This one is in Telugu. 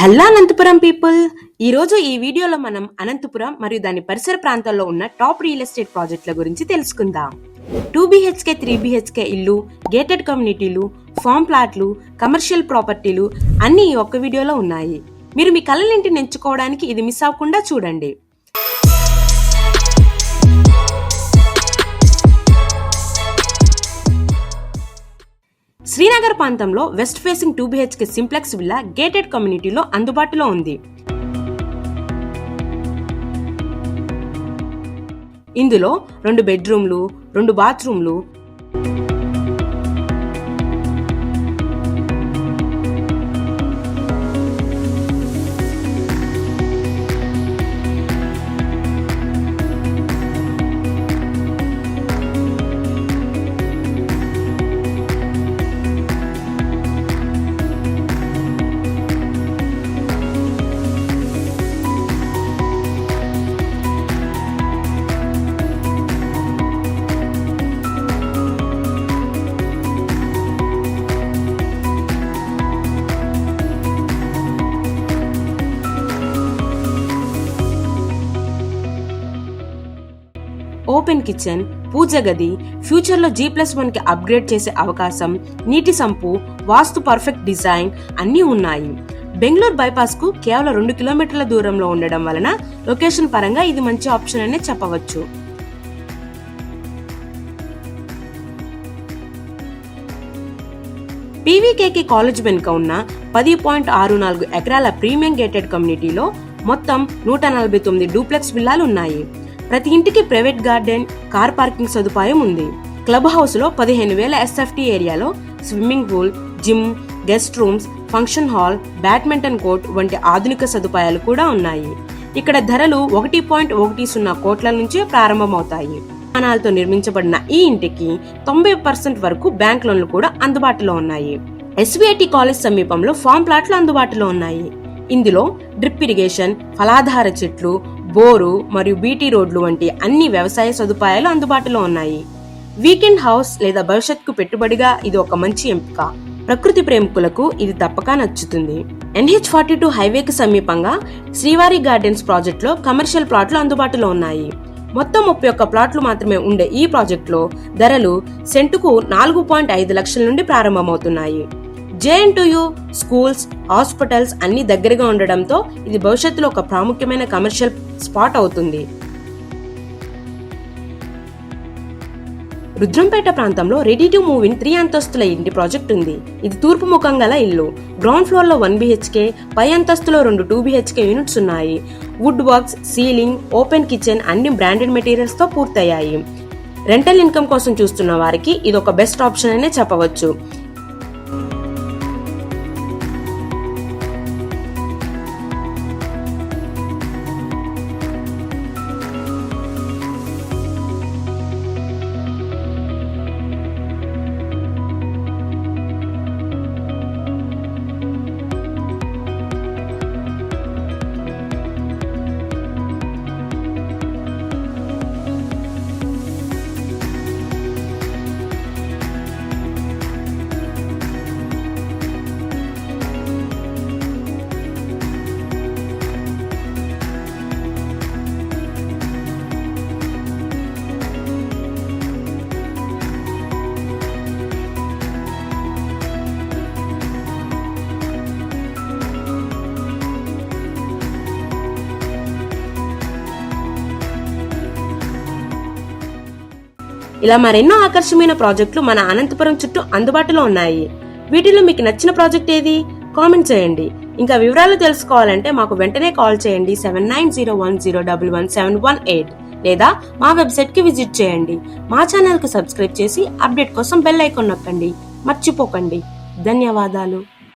Hello Anantapuram people. ఈరోజు ఈ వీడియోలో మనం అనంతపురం మరియు దాని పరిసర ప్రాంతాల్లో ఉన్న టాప్ రియల్ ఎస్టేట్ ప్రాజెక్టుల గురించి తెలుసుకుందాం. టూ బీహెచ్కే త్రీ బీహెచ్కే ఇల్లు గేటెడ్ కమ్యూనిటీలు ఫామ్ ప్లాట్లు కమర్షియల్ ప్రాపర్టీలు అన్నీ ఈ ఒక్క వీడియోలో ఉన్నాయి. మీరు మీ కళ్ళనింటిని ఎంచుకోవడానికి ఇది మిస్ అవ్వకుండా చూడండి. శ్రీనగర్ ప్రాంతంలో west facing two BHK simplex villa gated కమ్యూనిటీలో అందుబాటులో ఉంది. ఇందులో రెండు బెడ్రూమ్లు రెండు బాత్రూమ్లు. ఓపెన్ కిచెన్ పూజ గది ఫ్యూచర్లో జీ ప్లస్ వన్కి అప్గ్రేడ్ చేసే అవకాశం నీటి సంపు వాస్తు పర్ఫెక్ట్ డిజైన్ అన్నీ ఉన్నాయి. బెంగళూరు బైపాస్కు కేవలం రెండు కిలోమీటర్ల దూరంలో ఉండడం వలన లొకేషన్ పరంగా ఇది మంచి ఆప్షన్ అనే చెప్పవచ్చు. పీవీకేకి కాలేజ్ వెనుక ఉన్న పది పాయింట్ ఆరు నాలుగు ఎకరాల ప్రీమియం గేటెడ్ కమ్యూనిటీలో మొత్తం నూట నలభై తొమ్మిది డూప్లెక్స్ విల్లాలు ఉన్నాయి ప్రతి ఇంటికి ప్రైవేట్ గార్డెన్ కార్ పార్కింగ్ సదుపాయం ఉంది. క్లబ్ హౌస్లో పదిహేను వేల ఎస్ఎఫ్టీ ఏరియాలో swimming pool gym guest rooms function hall badminton court వంటి ఆధునిక సదుపాయాలు కూడా ఉన్నాయి. ఇక్కడ ధరలు ఒకటి పాయింట్ ఒకటి సున్నా కోట్ల నుంచే ప్రారంభమవుతాయి. ప్రమాణాలతో నిర్మించబడిన ఈ ఇంటికి తొంభై పర్సెంట్ వరకు బ్యాంక్ లోన్లు కూడా అందుబాటులో ఉన్నాయి. ఎస్విఐటి కాలేజ్ సమీపంలో ఫామ్ ప్లాట్లు అందుబాటులో ఉన్నాయి. ఇందులో డ్రిప్ ఇరిగేషన్ ఫలాధార చెట్లు బోరు మరియు బీటీ రోడ్లు వంటి అన్ని వ్యవసాయ సదుపాయాలు అందుబాటులో ఉన్నాయి. వీకెండ్ హౌస్ లేదా భవిష్యత్కు పెట్టుబడిగా ఇది ఒక మంచి ఎంపిక. ప్రకృతి ప్రేమికులకు ఇది తప్పక నచ్చుతుంది. ఎన్హెచ్ ఫార్టీ టూ హైవేకి సమీపంగా శ్రీవారి గార్డెన్స్ ప్రాజెక్టులో కమర్షియల్ ప్లాట్లు అందుబాటులో ఉన్నాయి. మొత్తం ముప్పై ఒక్క ప్లాట్లు మాత్రమే ఉండే ఈ ప్రాజెక్టులో ధరలు సెంటుకు నాలుగు పాయింట్ ఐదు లక్షల నుండి ప్రారంభమవుతున్నాయి. జేఎన్టీయు స్కూల్స్ హాస్పిటల్స్ అన్ని దగ్గరగా ఉండడంతో ఇది భవిష్యత్తులో ఒక ప్రాముఖ్యమైన కమర్షియల్ స్పాట్ అవుతుంది. రుద్రంపేట ప్రాంతంలో ready to move in three అంతస్తుల ఇంటి ప్రాజెక్ట్ ఉంది. ఇది తూర్పు ముఖం గల ఇల్లు. గ్రౌండ్ ఫ్లోర్లో వన్ బిహెచ్కే పై అంతస్తులో రెండు టూ బిహెచ్కే యూనిట్స్ ఉన్నాయి. Wood works ceiling open kitchen అన్ని బ్రాండెడ్ మెటీరియల్స్తో పూర్తయ్యాయి. రెంటల్ ఇన్కమ్ కోసం చూస్తున్న వారికి ఇది ఒక బెస్ట్ ఆప్షన్ అనే చెప్పవచ్చు. ఇలా మరెన్నో ఆకర్షణీయమైన ప్రాజెక్టులు మన అనంతపురం చుట్టూ అందుబాటులో ఉన్నాయి. వీటిలో మీకు నచ్చిన ప్రాజెక్ట్ ఏది? కామెంట్ చేయండి. ఇంకా వివరాలు తెలుసుకోవాలంటే మాకు వెంటనే కాల్ చేయండి seven nine zero one zero double one seven one eight లేదా మా వెబ్సైట్కి విజిట్ చేయండి. మా ఛానల్కు సబ్స్క్రైబ్ చేసి అప్డేట్ కోసం బెల్ ఐకాన్ నొక్కండి. మర్చిపోకండి. ధన్యవాదాలు.